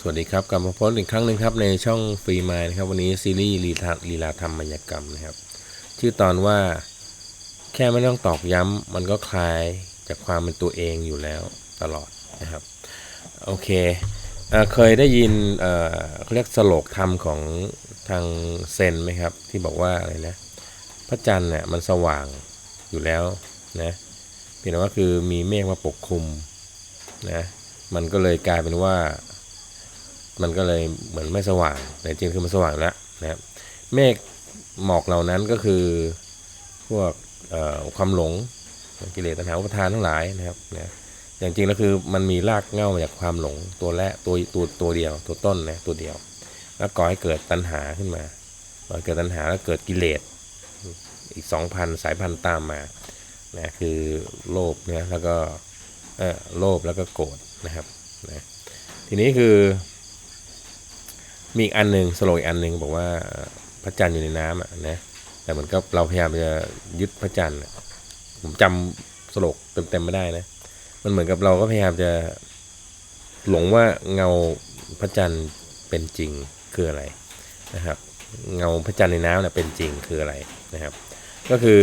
สวัสดีครับกลับมาพบอีกครั้งหนึ่งครับในช่องฟรีมายนะครับ วันนี้ซีรีส์ลีลาลีลาธรรมมายกรรมนะครับ ชื่อตอนว่าแค่ไม่ต้องตอกย้ำมันก็คลายจากความเป็นตัวเองอยู่แล้วตลอดนะครับโอเคเอเคยได้ยินเเขาเรียกสโลกธรรมของทางเซนไหมครับ ที่บอกว่าอะไรนะพระจันทร์เนี่ยมันสว่างอยู่แล้วนะเพียงแต่ว่าคือมีเมฆมาปกคลุมนะมันก็เลยกลายเป็นว่า มันก็เลยเหมือนไม่สว่าง แต่จริงคือมันสว่างแล้วนะครับเมฆหมอกเหล่านั้นก็คือพวกความหลงกิเลสตัณหาอุปทานทั้งหลายนะครับนะอย่างจริงแล้วคือมันมีรากเง้ามาจากความหลงตัวแรกตัวตัวตัวเดียว ตัวต้นนะตัวเดียว แล้วก่อให้เกิดตัณหาขึ้นมาก่อเกิดตัณหาแล้วเกิดกิเลสอีกสองพันสายพันธุ์ตามมานะคือโลภเนี่ยแล้วก็โลภแล้วก็โกรธนะครับนะทีนี้คือ มีอีกอันหนึ่งสโลอีกอันหนึ่งบอกว่าพระจันทร์อยู่ในน้ำอะนะแต่เหมือนกับเราพยายามจะยึดพระจันทร์ผมจำสโลกเต็มๆไม่ได้นะ มันเหมือนกับเราก็พยายามจะหลงว่าเงาพระจันทร์เป็นจริงคืออะไรนะครับ เงาพระจันทร์ในน้ำเนี่ยเป็นจริงคืออะไรนะครับ ก็คือ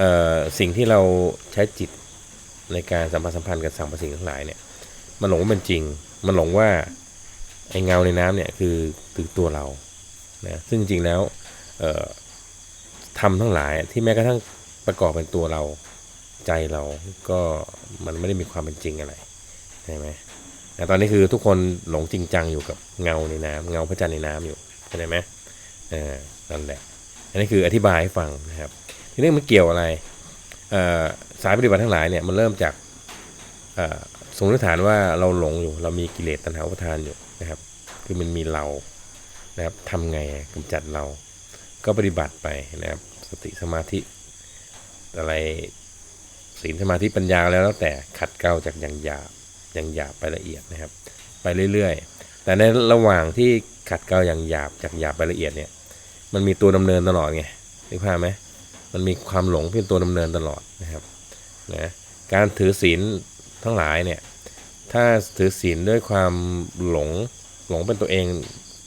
ออสิ่งที่เราใช้จิตในการสัมพันธ์สัมพันธ์กับสรรพสิ่งทั้งหลายเนี่ยมันหลงว่าเป็นจริง มันหลงว่า ไอ้เงาในน้ำเนี่ยคือคือตัวเรานะซึ่งจริงๆแล้วทำทั้งหลายที่แม้กระทั่งประกอบเป็นตัวเราใจเราก็มันไม่ได้มีความเป็นจริงอะไรใช่ไหมแต่ตอนนี้คือทุกคนหลงจริงจังอยู่กับเงาในน้ำเงาพระจันทร์ในน้ำอยู่เข้าใจไหมเออนั่นแหละอันนี้คืออธิบายให้ฟังนะครับ ทีนี้มันเกี่ยวอะไรสายปฏิบัติทั้งหลายเนี่ยมันเริ่มจาก สมมติฐานว่าเราหลงอยู่ เรามีกิเลสตัณหาอุปทานอยู่นะครับ คือมันมีเรานะครับทำไงกำจัดเรา ก็ปฏิบัติไปนะครับ สติสมาธิอะไรศีลสมาธิปัญญาแล้วแล้วแต่ขัดเกลาจากอย่างหยาบอย่างหยาบไปละเอียดนะครับ ไปเรื่อยๆ แต่ในระหว่างที่ขัดเกลาอย่างหยาบจากหยาบไปละเอียดเนี่ย มันมีตัวดำเนินตลอดไงนึกภาพไหมมันมีความหลงเป็นตัวดำเนินตลอดนะครับนะการถือศีล ทั้งหลายเนี่ยถ้าถือศีลด้วยความหลงหลงเป็นตัวเอง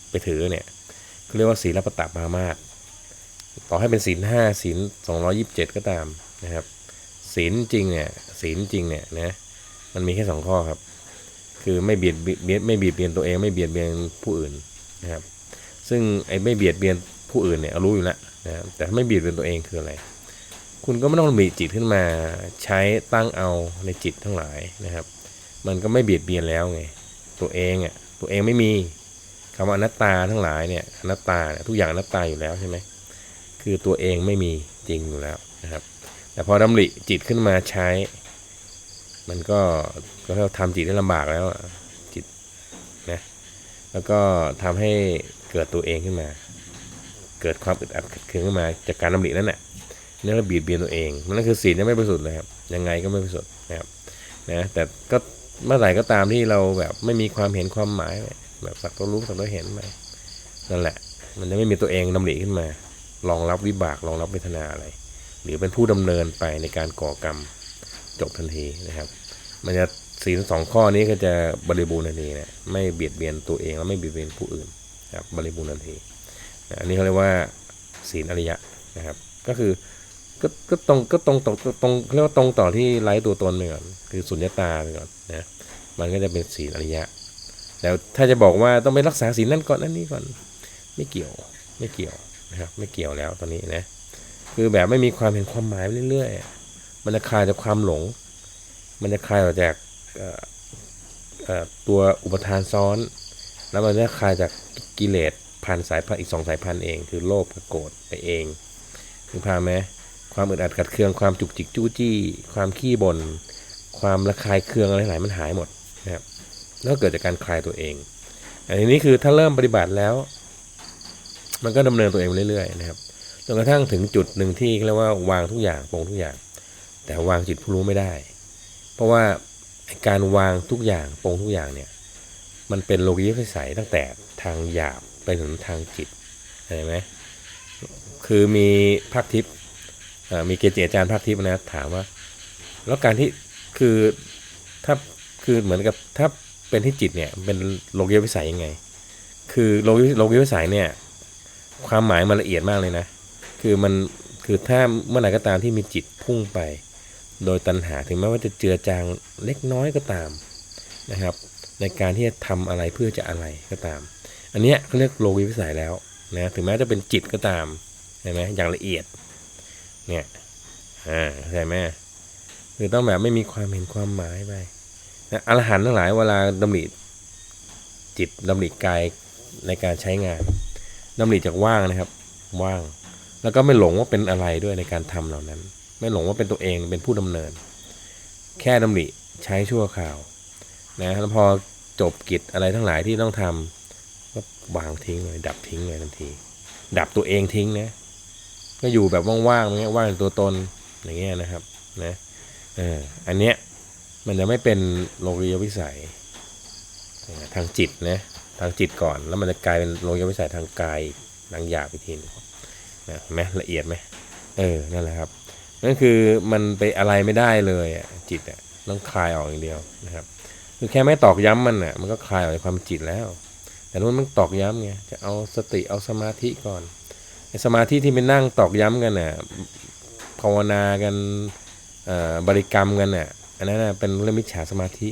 ไปถือเนี่ยเขาเรียกว่าศีลปตปามาสต่อให้เป็นศีลห้าศีลสองร้อยิบเจ็ดก็ตามนะครับศีลจริงเนี่ยศีลจริงเนี่ยนะมันมีแค่สองข้อครับ คือไม่เบียดเบียนไม่เบียดเบียนตัวเองไม่เบียดเบียนผู้อื่นนะครับซึ่งไอ้ไม่เบียดเบียนผู้อื่นเนี่ยรู้อยู่แล้วนะครับแต่ไม่เบียดเบียนตัวเองคืออะไร คุณก็ไม่ต้องมีจิตขึ้นมาใช้ตั้งเอาในจิตทั้งหลายนะครับ มันก็ไม่เบียดเบียนแล้วไง ตัวเองอะตัวเองไม่มีคำว่าอนัตตาทั้งหลายเนี่ยอนัตตาเนี่ยทุกอย่างอนัตตาอยู่แล้วใช่ไหมคือตัวเองไม่มีจริงอยู่แล้วนะครับ แต่พอดำริจิตขึ้นมาใช้ มันก็ก็เท่าทำจิตได้ลำบากแล้วจิตนะแล้วก็ทำให้เกิดตัวเองขึ้นมา เกิดความอึดอัดขึ้นมาจากการดำรินั่นแหละ นั่นก็บีบเบียนตัวเองนั่นคือศีลยังไม่บริสุทธิ์เลยครับยังไงก็ไม่บริสุทธิ์นะครับนะแต่ก็เมื่อไหร่ก็ตามที่เราแบบไม่มีความเห็นความหมาย แบบสักตัวรู้สักตัวเห็นไปนั่นแหละ มันจะไม่มีตัวเองดำริขึ้นมารองรับวิบากรองรับเวทนาอะไร หรือเป็นผู้ดำเนินไปในการก่อกรรมจบทันทีนะครับ มันจะศีลสองข้อนี้ก็จะบริบูรณ์ทันทีนะไม่เบียดเบียนตัวเองและไม่เบียดเบียนผู้อื่นครับบริบูรณ์ทันทีอันนี้เขาเรียกว่าศีลอริยะนะครับ ก็คือ ก็ก็ตรงก็ตรงตรงตรงเรียกว่าตรงต่อที่ไร้ตัวตนไปก่อนคือสุญญตาไปก่อนนะมันก็จะเป็นศีลอริยะ แล้วถ้าจะบอกว่าต้องไปรักษาศีลนั่นก่อนนั่นนี่ก่อนไม่เกี่ยวไม่เกี่ยวนะครับไม่เกี่ยวแล้วตอนนี้นะคือแบบไม่มีความเห็นความหมายไปเรื่อยๆ มันจะคลายจากความหลง มันจะคลายออกจากตัวอุปทานซ้อน แล้วมันจะคลายจากกิเลสพันสายพันอีกสองสายพันเอง คือโลภกับโกรธไปเองถึงพาไหม ความอึดอัดขัดเคืองความจุกจิกจู้จี้ ความขี้บน่นความระคายเคืองอะไรหลายมันหายหมดนะครับแล้วเกิดจากการคลายตัวเอง อันนี้คือถ้าเริ่มปฏิบัติแล้ว มันก็ดำเนินตัวเองไปเรื่อยๆนะครับจนกระทั่งถึงจุดหนึ่งที่เรียกว่าวางทุกอย่างปลงทุกอย่าง แต่วางจิตผู้รู้ไม่ได้ เพราะว่าการวางทุกอย่างปลงทุกอย่างเนี่ย มันเป็นโลกิยวิสัยตั้งแต่ทางหยาบไปถึงทางจิตเห็นไหมคือมีภาคทิพย์ มีเกจิอาจารย์ภาคทิพย์นะถามว่า แล้วการที่คือถ้าคือเหมือนกับถ้าเป็นที่จิตเนี่ยเป็นโลกียวิสัยยังไง คือโลกโลกีวิสัยเนี่ยความหมายมันละเอียดมากเลยนะ คือมันคือถ้าเมื่อไหร่ก็ตามที่มีจิตพุ่งไป โดยตัณหาถึงแม้ว่าจะเจือจางเล็กน้อยก็ตามนะครับ ในการที่จะทำอะไรเพื่อจะอะไรก็ตาม อันนี้เขาเรียกโลกีวิสัยแล้วนะถึงแม้จะเป็นจิตก็ตามใช่ไหมอย่างละเอียด เนี่ยอ่าใช่ไหมคือต้องแบบไม่มีความเห็นความหมายไปนะอรหันต์ทั้งหลายเวลาดำริจิตดำริกายในการใช้งานดำริจากว่างนะครับ ว่าง แล้วก็ไม่หลงว่าเป็นอะไรด้วยในการทำเหล่านั้น ไม่หลงว่าเป็นตัวเองเป็นผู้ดำเนิน แค่ดำริใช้ชั่วคราวนะแล้วพอจบกิจอะไรทั้งหลายที่ต้องทำก็วางทิ้งเลย ดับทิ้งเลยทันที ดับตัวเองทิ้งนะ ก็อยู่แบบว่างๆอย่งเงี้ยว่างตัวตนอย่างเงี้ยนะครับนะเอออันเนี้ยมันจะไม่เป็นโลกียวิสัยทางจิตนะทางจิตก่อน แล้วมันจะกลายเป็นโลกียวิสัยทางกายทางหยาบอีกทีหนึงนะเห็นไหมละเอียดไหมเออนั่นแหละครับนั่นคือมันไปอะไรไม่ได้เลยอะจิตอะต้องคลายออกอย่างเดียวนะครับคือแค่ไม่ตอกย้ำมันอะมันก็คลายออกจากความจิตแล้ว แต่นู้นมันตอกย้ำไงจะเอาสติเอาสมาธิก่อน สมาธิที่ไปนั่งตอกย้ำกันน่ะภาวนากันเอ่อบริกรรมกันน่ะอันนั้นเป็นเรื่องมิจฉาสมาธิ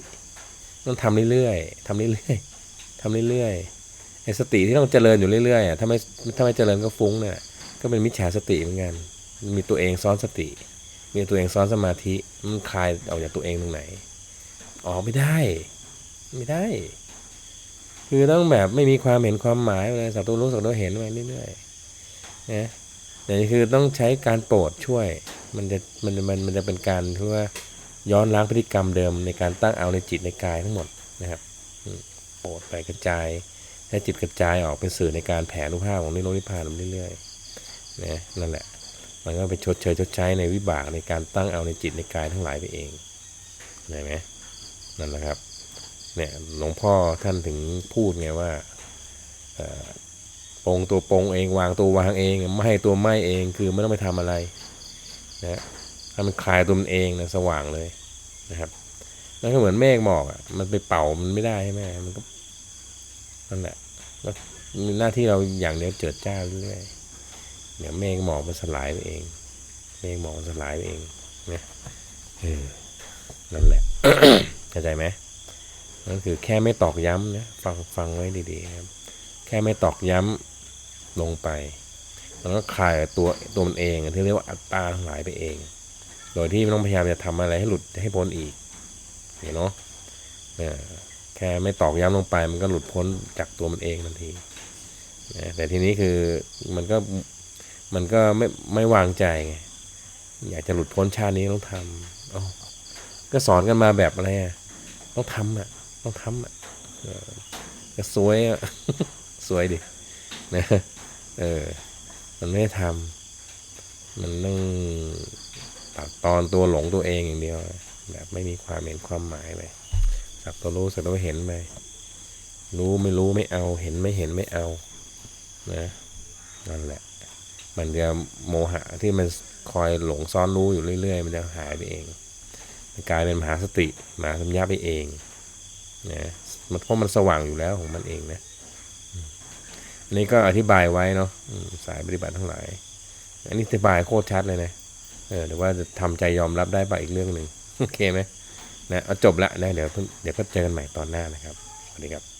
ต้องทำเรื่อยๆทำเรื่อยๆทำเรื่อยๆไอ้สติที่ต้องเจริญอยู่เรื่อยๆอะถ้าไม่ถ้าไม่เจริญก็ฟุ้งเนี่ยก็เป็นมิจฉาสติเหมือนกัน มีตัวเองซ้อนสติ มีตัวเองซ้อนสมาธิมันคลายออกจากตัวเองตรงไหนออกไม่ได้ ไม่ได้ คือต้องแบบไม่มีความเห็นความหมายเลยสักตัวรู้สักตัวเห็นไปเรื่อยๆ นะแต่นี่คือต้องใช้การโปรดช่วย มันจะมันมันมันจะเป็นการที่ว่าย้อนล้างพฤติกรรมเดิมในการตั้งเอาในจิตในกายทั้งหมดนะครับโปรดไปกระจายให้จิตกระจายออกเป็นสื่อในการแผ่อนุภาพของนิโรธนิพพานไปเรื่อยๆนะนั่นแหละ มันก็ไปชดเชยชดใช้ในวิบากในการตั้งเอาในจิตในกายทั้งหลายไปเองเห็นไหมนั่นแหละครับเนี่ยหลวงพ่อท่านถึงพูดไงว่า ปรงตัวปรงเองวางตัววางเองไม่ให้ตัวไหมเองคือไม่ต้องไปทำอะไรนะถ้ามันคลายตัวมันเองนะสว่างเลยนะครับแล้วก็เหมือนเมฆหมอกอะมันไปเป่ามันไม่ได้ใช่ไหมมันก็นั่นแหละแล้วมีหน้าที่เราอย่างเดียวเจิดจ้าเรื่อยเดี๋ยวเมฆหมอกมันสลายไปเอง เมฆหมอกมันสลายไปเองนะเออนั่นแหละเข้าใจไหมนั่นคือแค่ไม่ตอกย้ำนะฟังฟังไว้ดีๆครับแค่ไม่ตอกย้ำ ลงไปแล้วก็คลายตัวตัวมันเองที่เรียกว่าอัตตาทั้งหลายไปเอง โดยที่ไม่ต้องพยายามจะทำอะไรให้หลุดให้พ้นอีกเห็นเนาะเอแค่ไม่ตอกย้ำลงไป มันก็หลุดพ้นจากตัวมันเองทันทีแต่ทีนี้คือมันก็มันก็ไม่ไม่วางใจไงอยากจะหลุดพ้นชาตินี้ต้องทำอก็สอนกันมาแบบอะไรอะต้องทำอะต้องทำอะก็สวยอะ สวยดินะ เออ มันไม่ได้ทำมันต้องตัดตอนตัวหลงตัวเองอย่างเดียว แบบไม่มีความเห็นความหมายไปสักตัวรู้สักตัวเห็นไปรู้ไม่รู้ไม่เอา เห็นไม่เห็นไม่เอา นะนั่นแหละ มันจะโมหะที่มันคอยหลงซ่อนรู้อยู่เรื่อย ๆ มันจะหายไปเองมันกลายเป็นมหาสติมหาสัญญาไปเองนะมันเพราะมันสว่างอยู่แล้วของมันเองนะ นี้ก็อธิบายไว้เนาะสายปฏิบัติทั้งหลาย อันนี้อธิบายโคตรชัดเลยนะเออหรือว่าจะทำใจยอมรับได้ไปอีกเรื่องหนึ่งโอเคไหมนะเอาจบละนะเดี๋ยวเดี๋ยวก็เจอกันใหม่ตอนหน้านะครับสวัสดีครับ